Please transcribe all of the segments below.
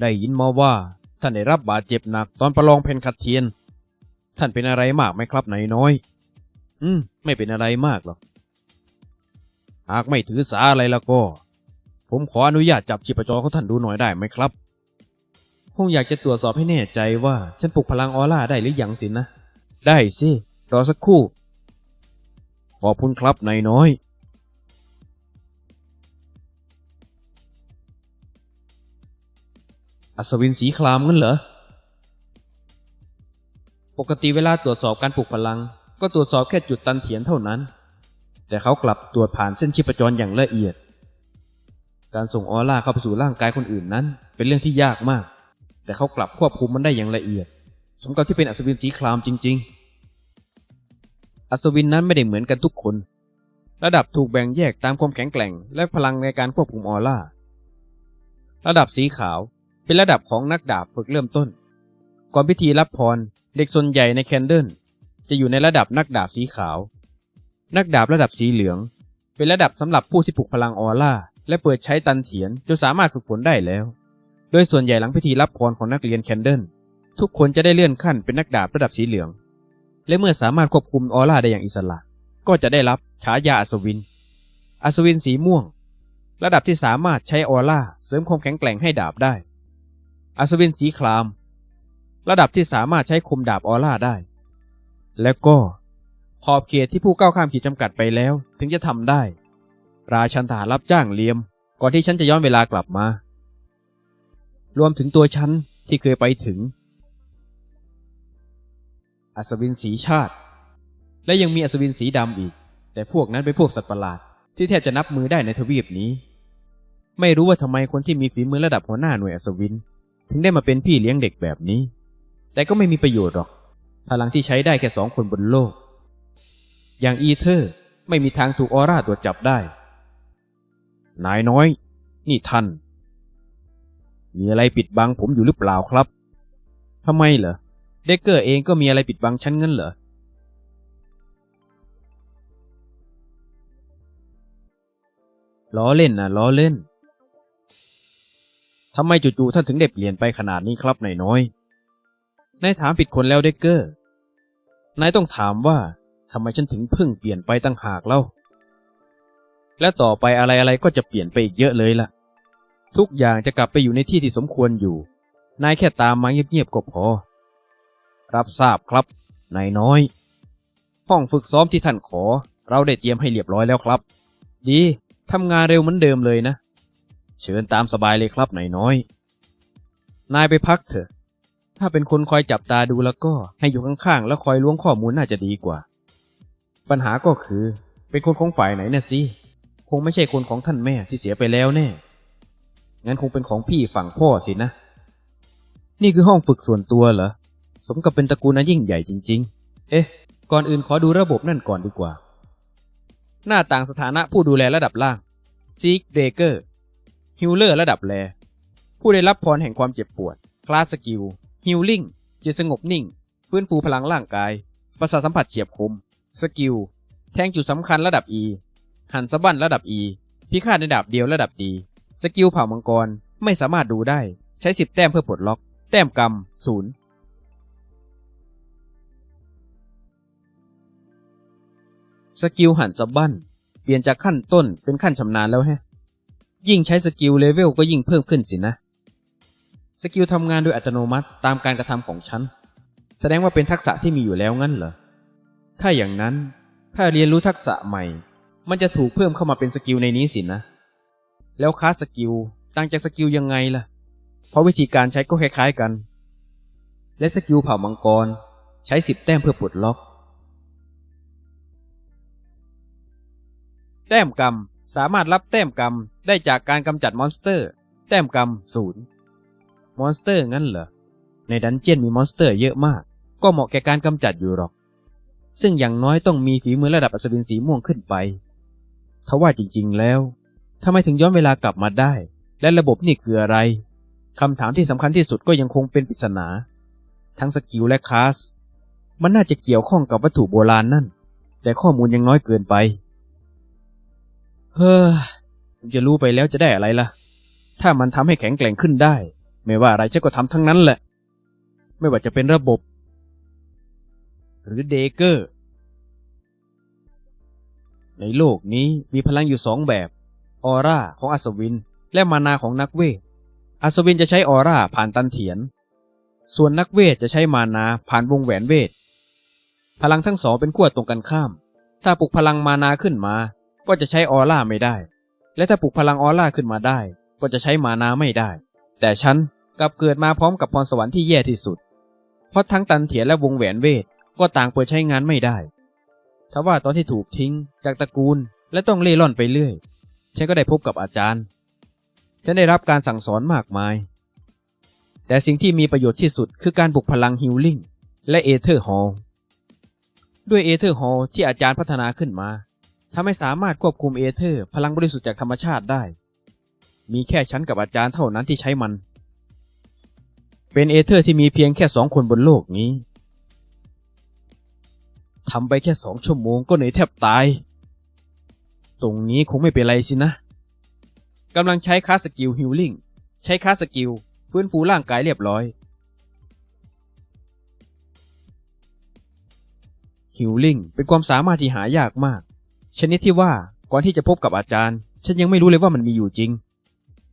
ได้ยินมาว่าท่านได้รับบาดเจ็บหนักตอนประลองเพนขัดเทียน ท่านเป็นอะไรมากไหมครับนายน้อย อืม ไม่เป็นอะไรมากหรอก หากไม่ถือสาอะไรแล้วก็ ผมขออนุญาตจับชีพจรของท่านดูหน่อยได้ไหมครับ คงอยากจะตรวจสอบให้แน่ใจว่าฉันปลุกพลังออร่าได้หรือยังสินะ ได้สิ รอสักครู่ ขอบคุณครับนายน้อย อัศวินสีครามงั้นเหรอ ปกติเวลาตรวจสอบการปลุกพลัง ก็ตรวจสอบแค่จุดตันเถียนเท่านั้น แต่เขากลับตรวจผ่านเส้นชีพจรอย่างละเอียด การส่งออร่าเข้าไปสู่ร่างกายคนอื่นนั้น เป็นเรื่องที่ยากมาก แต่เขากลับควบคุมมันได้อย่างละเอียด สมกับที่เป็นอัศวินสีครามจริง ๆ อัศวินนั้นไม่ได้เหมือนกันทุกคน ระดับถูกแบ่งแยกตามความแข็งแกร่ง และพลังในการควบคุมออร่า ระดับสีขาว เป็นระดับของนักดาบฝึกเริ่มต้น ก่อนพิธีรับพร เด็กส่วนใหญ่ในแคนเดิลจะอยู่ในระดับนักดาบสีขาว นักดาบระดับสีเหลือง เป็นระดับสำหรับผู้ที่ปลุกพลังออร่า และเปิดใช้ตันเถียนจนสามารถฝึกฝนได้แล้ว โดยส่วนใหญ่หลังพิธีรับพรของนักเรียนแคนเดิลทุกคนจะได้เลื่อนขั้นเป็นนักดาบระดับสีเหลือง และเมื่อสามารถควบคุมออร่าได้อย่างอิสระ ก็จะได้รับฉายาอัศวิน อัศวินสีม่วง ระดับที่สามารถใช้ออร่าเสริมความแข็งแกร่งให้ดาบได้ อัศวินสีคราม ระดับที่สามารถใช้คมดาบออร่าได้ และก็ขอบเขตที่ผู้ก้าวข้ามขีดจำกัดไปแล้ว ถึงจะทำได้ ราชันทหารรับจ้างเลียม ก่อนที่ฉันจะย้อนเวลากลับมา รวมถึงตัวฉันที่เคยไปถึง อัศวินสีชาติ และยังมีอัศวินสีดำอีก แต่พวกนั้นเป็นพวกสัตว์ประหลาด ที่แทบจะนับมือได้ในทวีปนี้ ไม่รู้ว่าทำไมคนที่มีฝีมือระดับหัวหน้าหน่วยอัศวิน ถึงได้มาเป็นพี่เลี้ยงเด็กแบบนี้ แต่ก็ไม่มีประโยชน์หรอก พลังที่ใช้ได้แค่สองคนบนโลก อย่างอีเธอร์ไม่มีทางถูกออร่าตรวจจับได้ นายน้อย นี่ท่าน มีอะไรปิดบังผมอยู่หรือเปล่าครับทำไมเหรอ เด็กเกอร์เองก็มีอะไรปิดบังฉันงั้นเหรอ ล้อเล่นนะล้อเล่น ทำไมจู่ๆท่านถึงได้เปลี่ยนไปขนาดนี้ครับนายน้อย นายถามผิดคนแล้วเด็กเกอร์ นายต้องถามว่าทำไมฉันถึงเพิ่งเปลี่ยนไปตั้งหากเล่า และต่อไปอะไรๆก็จะเปลี่ยนไปอีกเยอะเลยล่ะ ทุกอย่างจะกลับไปอยู่ในที่ที่สมควรอยู่ นายแค่ตามมาเงียบๆก็พอ รับทราบครับ นายน้อย ห้องฝึกซ้อมที่ท่านขอ เราได้เตรียมให้เรียบร้อยแล้วครับ ดี ทำงานเร็วเหมือนเดิมเลยนะ เชิญตามสบายเลยครับนายน้อย นายไปพักเถอะ ถ้าเป็นคนคอยจับตาดูแล้วก็ให้อยู่ข้างๆ แล้วคอยล้วงข้อมูลน่าจะดีกว่า ปัญหาก็คือ เป็นคนของฝ่ายไหนน่ะสิ คงไม่ใช่คนของท่านแม่ที่เสียไปแล้วแน่ งั้นคงเป็นของพี่ฝั่งพ่อสินะ นี่คือห้องฝึกส่วนตัวเหรอ สมกับเป็นตระกูลอันยิ่งใหญ่จริง ๆ เอ๊ะ ก่อนอื่นขอดูระบบนั่นก่อนดีกว่า หน้าต่างสถานะผู้ดูแลระดับล่างซีกเบรเกอร์ ฮิลเลอร์ระดับแลผู้ได้รับพรแห่งความเจ็บปวด คลาสสกิลฮิลลิ่งจะสงบนิ่ง ฟื้นฟูพลังร่างกาย ประสาทสัมผัสเฉียบคม สกิล แทงจุดสำคัญระดับ E หันสะบั้นระดับ E พิฆาตในดาบเดียวระดับดีสกิลเผ่ามังกร ไม่สามารถดูได้ ใช้สิบแต้มเพื่อปลดล็อก แต้มกรรมศูนย์สกิลหันสะบั้น เปลี่ยนจากขั้นต้นเป็นขั้นชำนาญแล้วแฮะ ยิ่งใช้สกิลเลเวลก็ยิ่งเพิ่มขึ้นสินะ สกิลทำงานโดยอัตโนมัติตามการกระทำของฉัน แสดงว่าเป็นทักษะที่มีอยู่แล้วงั้นเหรอ ถ้าอย่างนั้น ถ้าเรียนรู้ทักษะใหม่ มันจะถูกเพิ่มเข้ามาเป็นสกิลในนี้สินะ แล้วคาสสกิลต่างจากสกิลยังไงล่ะ เพราะวิธีการใช้ก็คล้ายๆกัน และสกิลเผ่ามังกร ใช้สิบแต้มเพื่อปลดล็อก แต้มกรรม สามารถรับแต้มกรรมได้จากการกำจัดมอนสเตอร์ แต้มกรรมศูนย์มอนสเตอร์งั้นเหรอ ในดันเจียนมีมอนสเตอร์เยอะมาก ก็เหมาะแก่การกำจัดอยู่หรอก ซึ่งอย่างน้อยต้องมีฝีมือระดับอัศวินสีม่วงขึ้นไปทว่าจริงๆแล้วทำไมถึงย้อนเวลากลับมาได้ และระบบนี่คืออะไรคำถามที่สำคัญที่สุดก็ยังคงเป็นปริศนา ทั้งสกิลและคลาส มันน่าจะเกี่ยวข้องกับวัตถุโบราณนั่น แต่ข้อมูลยังน้อยเกินไป เฮ้อจะรู้ไปแล้วจะได้อะไรล่ะ ถ้ามันทำให้แข็งแกร่งขึ้นได้ ไม่ว่าอะไรฉันก็ทำทั้งนั้นแหละ ไม่ว่าจะเป็นระบบ หรือเดเกอร์ ในโลกนี้มีพลังอยู่สองแบบ ออร่าของอัศวิน และมานาของนักเวท อัศวินจะใช้ออร่าผ่านตันเถียน ส่วนนักเวทจะใช้มานาผ่านวงแหวนเวท พลังทั้งสองเป็นขั้วตรงกันข้าม ถ้าปลุกพลังมานาขึ้นมา ก็จะใช้ออร่าไม่ได้ และถ้าปลุกพลังออร่าขึ้นมาได้ ก็จะใช้มานาไม่ได้ แต่ฉันกลับเกิดมาพร้อมกับพรสวรรค์ที่แย่ที่สุด เพราะทั้งตันเถียนและวงแหวนเวทก็ต่างเปิดใช้งานไม่ได้ทว่าตอนที่ถูกทิ้งจากตระกูลและต้องเล่ร่อนไปเรื่อย ฉันก็ได้พบกับอาจารย์ ฉันได้รับการสั่งสอนมากมาย แต่สิ่งที่มีประโยชน์ที่สุดคือการปลุกพลังฮิลลิ่งและเอเธอร์ฮอลด้วยเอเธอร์ฮอลที่อาจารย์พัฒนาขึ้นมา ทำให้สามารถควบคุมเอเธอร์ พลังบริสุทธิ์จากธรรมชาติได้ มีแค่ฉันกับอาจารย์เท่านั้นที่ใช้มัน เป็นเอเธอร์ที่มีเพียงแค่สองคนบนโลกนี้ทำไปแค่สองชั่วโมงก็เหนื่อยแทบตาย ตรงนี้คงไม่เป็นไรสินะกำลังใช้คาสกิลฮิลลิ่งใช้คาสกิลฟื้นฟูร่างกายเรียบร้อยฮิลลิ่งเป็นความสามารถที่หายากมาก ชนิดที่ว่าก่อนที่จะพบกับอาจารย์ ฉันยังไม่รู้เลยว่ามันมีอยู่จริง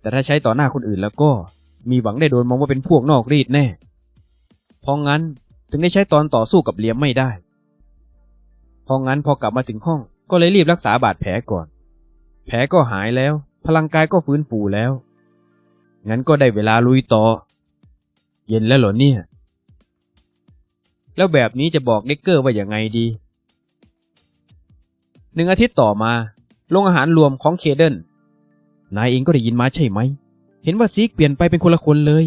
แต่ถ้าใช้ต่อหน้าคนอื่นแล้วก็มีหวังได้โดนมองว่าเป็นพวกนอกรีดแน่ เพราะงั้นถึงได้ใช้ตอนต่อสู้กับเหลียมไม่ได้ เพราะงั้นพอกลับมาถึงห้องก็เลยรีบรักษาบาดแผลก่อน แผลก็หายแล้ว พลังกายก็ฟื้นฟูแล้ว งั้นก็ได้เวลาลุยต่อ เย็นแล้วเหรอเนี่ย แล้วแบบนี้จะบอกเด็กเกอร์ว่าอย่างไงดี หนึ่งอาทิตย์ต่อมาโรงอาหารรวมของเคเดนนายเองก็ได้ยินมาใช่ไหม เห็นว่าซีกเปลี่ยนไปเป็นคนละคนเลย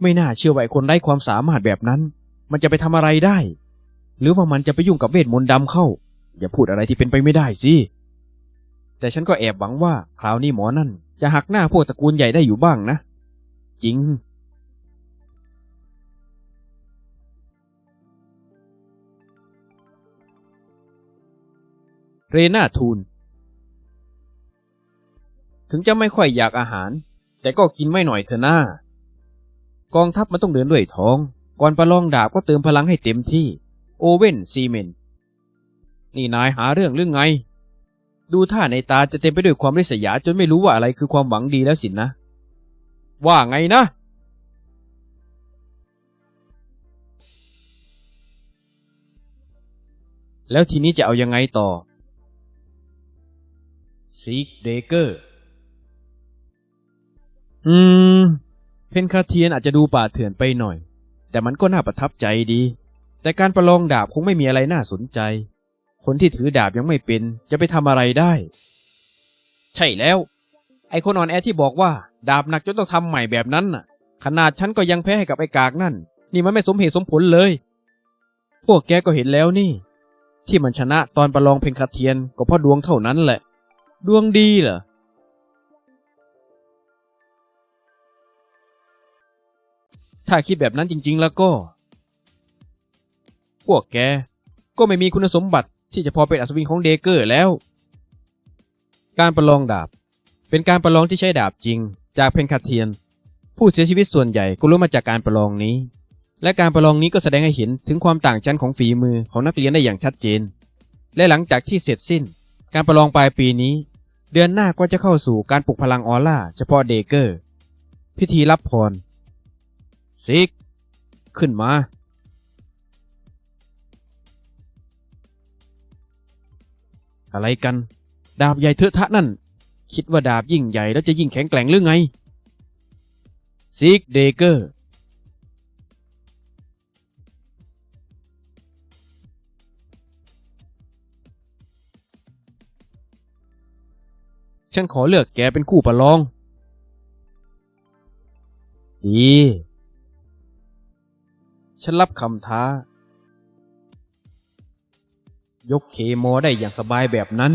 ไม่น่าเชื่อว่าไอ้คนไร้ความสามารถแบบนั้น มันจะไปทำอะไรได้ หรือว่ามันจะไปยุ่งกับเวทมนต์ดำเข้า อย่าพูดอะไรที่เป็นไปไม่ได้สิ แต่ฉันก็แอบหวังว่าคราวนี้หมอนั่นจะหักหน้าพวกตระกูลใหญ่ได้อยู่บ้างนะ จริง เรนาทูล ถึงจะไม่ค่อยอยากอาหาร แต่ก็กินไม่หน่อยเถอะหน้ากองทัพมันต้องเดินด้วยท้อง ก่อนประลองดาบก็เติมพลังให้เต็มที่ โอเว่นซีเมน นี่นายหาเรื่องเรื่องไง ดูท่าในตาจะเต็มไปด้วยความริษยาจนไม่รู้ว่าอะไรคือความหวังดีแล้วสินนะ ว่าไงนะแล้วทีนี้จะเอายังไงต่อ ซีกเดเกอร์ อืม เพนคาเทียนอาจจะดูป่าเถื่อนไปหน่อย แต่มันก็น่าประทับใจดี แต่การประลองดาบคงไม่มีอะไรน่าสนใจ คนที่ถือดาบยังไม่เป็น จะไปทำอะไรได้ ใช่แล้ว ไอคนอ่อนแอที่บอกว่า ดาบหนักจนต้องทำใหม่แบบนั้นน่ะ ขนาดฉันก็ยังแพ้ให้กับไอกากนั่น นี่มันไม่สมเหตุสมผลเลย พวกแกก็เห็นแล้วนี่ ที่มันชนะตอนประลองเพนคาเทียนก็เพราะดวงเท่านั้นแหละ ดวงดีเหรอ ถ้าคิดแบบนั้นจริง ๆ แล้วก็ พวกแก ก็ไม่มีคุณสมบัติที่จะพอเป็นอัศวินของเดเกอร์แล้ว การประลองดาบ เป็นการประลองที่ใช้ดาบจริง จากเพนคาเทียน ผู้เสียชีวิตส่วนใหญ่ก็รู้มาจากการประลองนี้ และการประลองนี้ก็แสดงให้เห็นถึงความต่างชั้นของฝีมือของนักเรียนได้อย่างชัดเจน และหลังจากที่เสร็จสิ้น การประลองปลายปีนี้ เดือนหน้าก็จะเข้าสู่การปลุกพลังออร่า เฉพาะเดเกอร์ พิธีรับพรซิก ขึ้นมา อะไรกัน ดาบใหญ่เถอะทะนั่น คิดว่าดาบยิ่งใหญ่แล้วจะยิ่งแข็งแกร่งหรือไงซิกเดเกอร์ ฉันขอเลือกแกเป็นคู่ประลอง ดี ฉันรับคำท้า ยกเคมอได้อย่างสบายแบบนั้น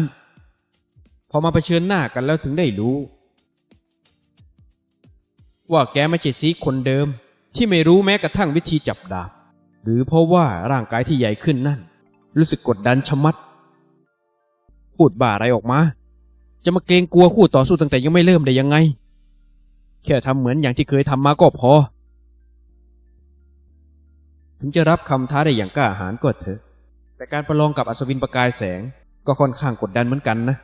พอมาเผชิญหน้ากันแล้วถึงได้รู้ ว่าแกไม่ใช่ซีกคนเดิม ที่ไม่รู้แม้กระทั่งวิธีจับดาบ หรือเพราะว่าร่างกายที่ใหญ่ขึ้นนั่น รู้สึกกดดันชะมัด พูดบ้าอะไรออกมา จะมาเกรงกลัวคู่ต่อสู้ตั้งแต่ยังไม่เริ่มได้ยังไง แค่ทำเหมือนอย่างที่เคยทำมาก็พอ ถึงจะรับคำท้าได้อย่างกล้าหาญก็เถอะ แต่การประลองกับอัศวินประกายแสงก็ค่อนข้างกดดันเหมือนกันนะ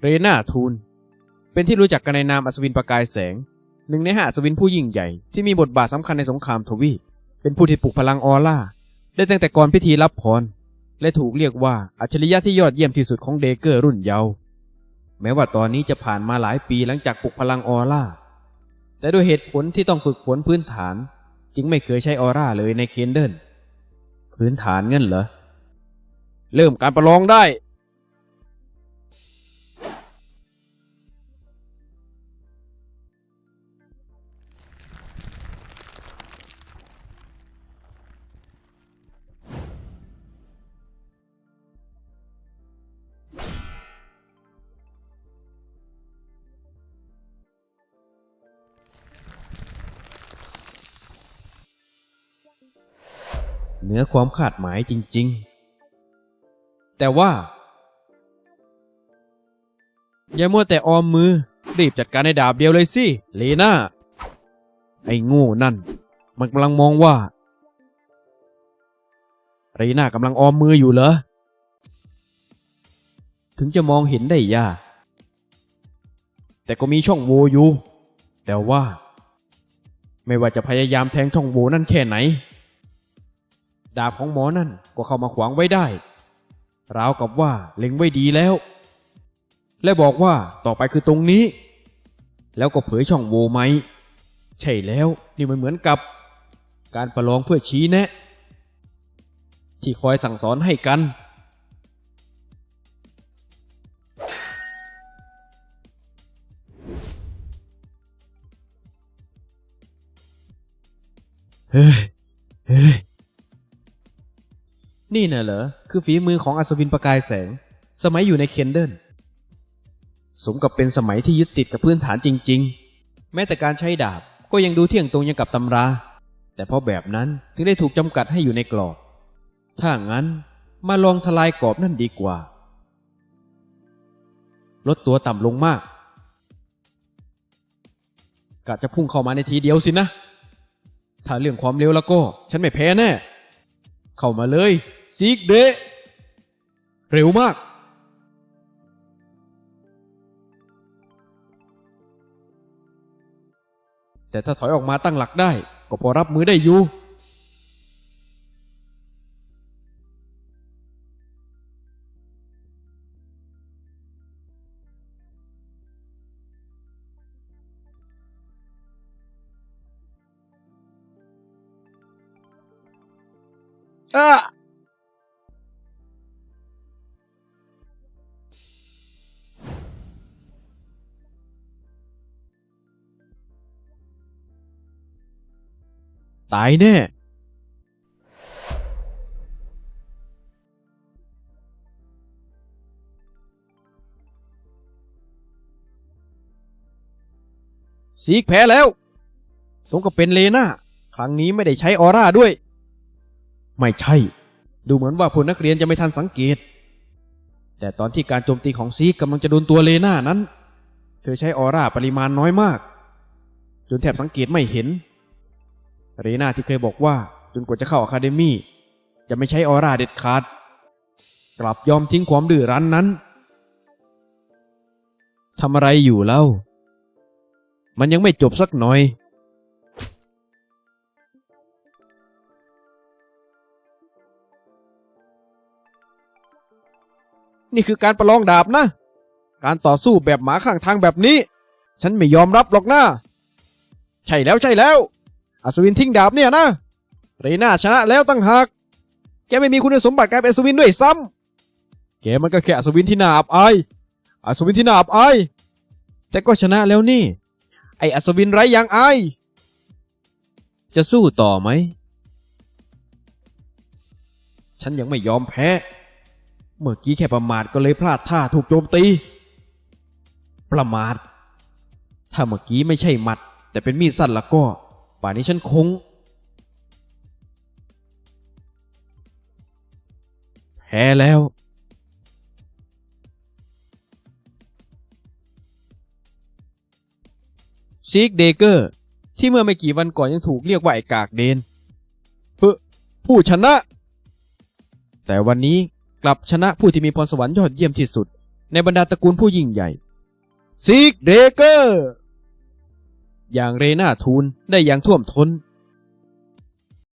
เรนาทูล เป็นที่รู้จักกันในนามอัศวินประกายแสง หนึ่งในห้าอัศวินผู้ยิ่งใหญ่ที่มีบทบาทสำคัญในสงครามทวีปเป็นผู้ที่ปลุกพลังออร่าได้ตั้งแต่ก่อนพิธีรับพรและถูกเรียกว่าอัจฉริยะที่ยอดเยี่ยมที่สุดของเดเกอร์รุ่นเยาว์ แม้ว่าตอนนี้จะผ่านมาหลายปีหลังจากปลุกพลังออร่า แต่ด้วยเหตุผลที่ต้องฝึกฝนพื้นฐาน จึงไม่เคยใช้ออร่าเลยในเคนเดิลพื้นฐานเงินเหรอ เริ่มการประลองได้ เหนือความคาดหมายจริง ๆ แต่ว่า อย่ามัวแต่ออมมือ รีบจัดการในดาบเดียวเลยสิเลน่า ไอ้โง่นั่น มันกำลังมองว่าเรน่ากำลังออมมืออยู่เหรอ ถึงจะมองเห็นได้ยาก แต่ก็มีช่องโหว่อยู่ แต่ว่า ไม่ว่าจะพยายามแทงช่องโหว่นั่นแค่ไหน ดาบของหมอนั่นก็เข้ามาขวางไว้ได้ราวกับว่าเล็งไว้ดีแล้ว และบอกว่าต่อไปคือตรงนี้ แล้วก็เผยช่องโหว่ไหม ใช่แล้วนี่มันเหมือนกับ การประลองเพื่อชี้แนะ ที่คอยสั่งสอนให้กัน เฮ้ย นี่น่ะเหรอ คือฝีมือของอัศวินประกายแสง สมัยอยู่ในเคนเดิลสมกับเป็นสมัยที่ยึดติดกับพื้นฐานจริง ๆ แม้แต่การใช้ดาบก็ยังดูเที่ยงตรงยังกับตำรา แต่เพราะแบบนั้นถึงได้ถูกจำกัดให้อยู่ในกรอบ ถ้างั้นมาลองทลายกรอบนั่นดีกว่า ลดตัวต่ำลงมากกะจะพุ่งเข้ามาในทีเดียวสินะ ถ้าเรื่องความเร็วแล้วก็ ฉันไม่แพ้แน่ เข้ามาเลยซิกเดะเร็วมาก แต่ถ้าถอยออกมาตั้งหลักได้ ก็พอรับมือได้อยู่ อะตายแน่ ซีกแพ้แล้ว สมกับเป็นเลน่า ครั้งนี้ไม่ได้ใช้ออร่าด้วย ไม่ใช่ ดูเหมือนว่าพลนักเรียนจะไม่ทันสังเกต แต่ตอนที่การโจมตีของซีกกำลังจะโดนตัวเลน่านั้น เธอใช้ออร่าปริมาณน้อยมาก จนแทบสังเกตไม่เห็น เรน่าที่เคยบอกว่าจนกว่าจะเข้าอะคาเดมี่จะไม่ใช้ออร่าเด็ดขาด กลับยอมทิ้งความดื้อรั้นนั้นทำอะไรอยู่เล่า มันยังไม่จบสักหน่อย นี่คือการประลองดาบนะ การต่อสู้แบบหมาข้างทางแบบนี้ ฉันไม่ยอมรับหรอกนะใช่แล้วใช่แล้วอัศวินทิ้งดาบเนี่ยนะเรน่าชนะแล้วตั้งหากแกไม่มีคุณสมบัติการเป็นอัศวินด้วยซ้ำแกมันก็แค่อัศวินที่น่าอับอายอัศวินที่น่าอับอายแต่ก็ชนะแล้วนี่ ไออัศวินไร้ยางอายจะสู้ต่อไหม ฉันยังไม่ยอมแพ้ เมื่อกี้แค่ประมาทก็เลยพลาดท่าถูกโจมตี ประมาท ถ้าเมื่อกี้ไม่ใช่หมัด แต่เป็นมีดสั้นละก็ ป่านนี้ฉันคง แพ้แล้วซซีกเดเกอร์ ที่เมื่อไม่กี่วันก่อนยังถูกเรียกว่าไอกากเดนเพื่อผู้ชนะ แต่วันนี้ กลับชนะผู้ที่มีพรสวรรค์ยอดเยี่ยมที่สุด ในบรรดาตระกูลผู้ยิ่งใหญ่ซิกเดเกอร์ อย่างเรนาทูลได้อย่างท่วมทน้น